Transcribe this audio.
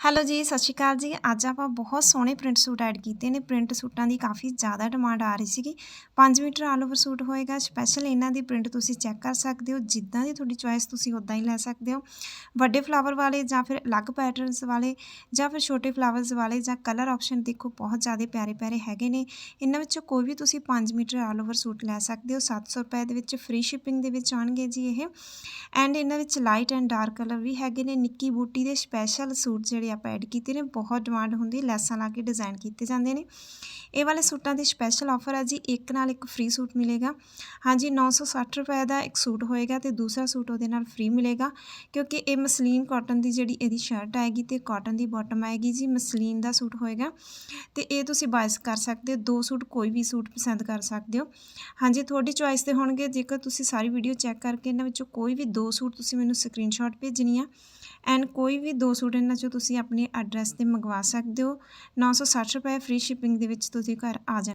Hello ਜੀ, ਸਤਿ ਸ਼੍ਰੀ ਅਕਾਲ ਜੀ। ਅੱਜ ਆਪਾਂ ਬਹੁਤ ਸੋਹਣੇ ਪ੍ਰਿੰਟ ਸੂਟ ਐਡ ਕੀਤੇ ਨੇ। ਪ੍ਰਿੰਟ ਸੂਟਾਂ ਦੀ ਕਾਫੀ ਜ਼ਿਆਦਾ ਡਿਮਾਂਡ ਆ ਰਹੀ ਸੀਗੀ। 5 ਮੀਟਰ ਆਲ ਓਵਰ ਸੂਟ ਹੋਏਗਾ। ਸਪੈਸ਼ਲ ਇਹਨਾਂ ਦੀ ਪ੍ਰਿੰਟ ਤੁਸੀਂ ਚੈੱਕ ਕਰ ਸਕਦੇ ਹੋ। ਜਿੱਦਾਂ ਦੀ ਤੁਹਾਡੀ ਚੁਆਇਸ ਤੁਸੀਂ ਉਦਾਂ ਹੀ ਲੈ ਸਕਦੇ ਹੋ। ਵੱਡੇ ਫਲਾਵਰ ਵਾਲੇ ਜਾਂ ਫਿਰ ਅਲੱਗ ਪੈਟਰਨਸ ਵਾਲੇ ਜਾਂ ਫਿਰ ਛੋਟੇ ਫਲਾਵਰਸ ਵਾਲੇ ਜਾਂ ਕਲਰ ਆਪਸ਼ਨ ਦੇਖੋ, ਬਹੁਤ ਜ਼ਿਆਦਾ ਪਿਆਰੇ ਪਿਆਰੇ ਹੈਗੇ ਨੇ। ਇਹਨਾਂ ਵਿੱਚੋਂ ਕੋਈ ਵੀ ਤੁਸੀਂ 5 ਮੀਟਰ ਆਲ ਓਵਰ ਸੂਟ ਲੈ ਸਕਦੇ ਹੋ। 700 ਰੁਪਏ ਦੇ ਵਿੱਚ ਫ੍ਰੀ ਸ਼ਿਪਿੰਗ ਦੇ ਵਿੱਚ ਆਉਣਗੇ ਜੀ ਇਹ। ਐਂਡ ਇਹਨਾਂ ਵਿੱਚ ਲਾਈਟ ਐਂਡ ਡਾਰਕ ਕਲਰ ਵੀ ਹੈਗੇ ਨੇ। ਨਿੱਕੀ ਬੂਟੀ ਦੇ ਸਪੈਸ਼ਲ ਸੂਟ ਜਿਹੜੇ ਆਪਾਂ ਐਡ ਕੀਤੇ ਨੇ, ਬਹੁਤ ਡਿਮਾਂਡ ਹੁੰਦੀ ਲੈਸਾਂ ਲਾ ਕੇ ਡਿਜ਼ਾਈਨ ਕੀਤੇ ਜਾਂਦੇ ਨੇ। ਇਹ ਵਾਲੇ ਸੂਟਾਂ ਦੀ ਸਪੈਸ਼ਲ ਆਫਰ ਹੈ ਜੀ, ਇੱਕ ਨਾਲ ਇੱਕ ਫ੍ਰੀ ਸੂਟ ਮਿਲੇਗਾ। ਹਾਂਜੀ 960 ਰੁਪਏ ਦਾ ਇੱਕ ਸੂਟ ਹੋਏਗਾ ਤੇ ਦੂਸਰਾ ਸੂਟ ਉਹਦੇ ਨਾਲ ਫ੍ਰੀ ਮਿਲੇਗਾ, ਕਿਉਂਕਿ ਇਹ ਮਸਲੀਨ ਕਾਟਨ ਦੀ ਜਿਹੜੀ ਇਹਦੀ ਸ਼ਰਟ ਆਏਗੀ ਤੇ ਕਾਟਨ ਦੀ ਬਾਟਮ ਆਏਗੀ ਜੀ, ਮਸਲੀਨ ਦਾ ਸੂਟ ਹੋਏਗਾ। ਤੇ ਇਹ ਤੁਸੀਂ ਬਾਇਸ ਕਰ ਸਕਦੇ ਹੋ, ਦੋ ਸੂਟ ਕੋਈ ਵੀ ਸੂਟ ਪਸੰਦ ਕਰ ਸਕਦੇ ਹੋ। ਹਾਂਜੀ, ਤੁਹਾਡੀ ਚੁਆਇਸ ਤੇ ਹੋਣਗੇ, ਜੇਕਰ ਤੁਸੀਂ ਸਾਰੀ ਵੀਡੀਓ ਚੈੱਕ ਕਰਕੇ ਇਹਨਾਂ ਵਿੱਚੋਂ ਕੋਈ ਵੀ ਦੋ ਸੂਟ ਤੁਸੀਂ ਮੈਨੂੰ ਸਕਰੀਨਸ਼ਾਟ ਭੇਜਣੀ ਆ ਐਂਡ ਕੋਈ ਵੀ ਦੋ ਸੂਟ ਇਹਨਾਂ ਚੋਂ ਤੁਸੀਂ ਆਪਣੇ ਐਡਰੈਸ ਤੇ ਮੰਗਵਾ ਸਕਦੇ ਹੋ। 960 ਰੁਪਏ ਫ੍ਰੀ ਸ਼ਿਪਿੰਗ ਦੇ ਵਿੱਚ ਤੁਸੀਂ ਘਰ ਆ ਜਾਣਾ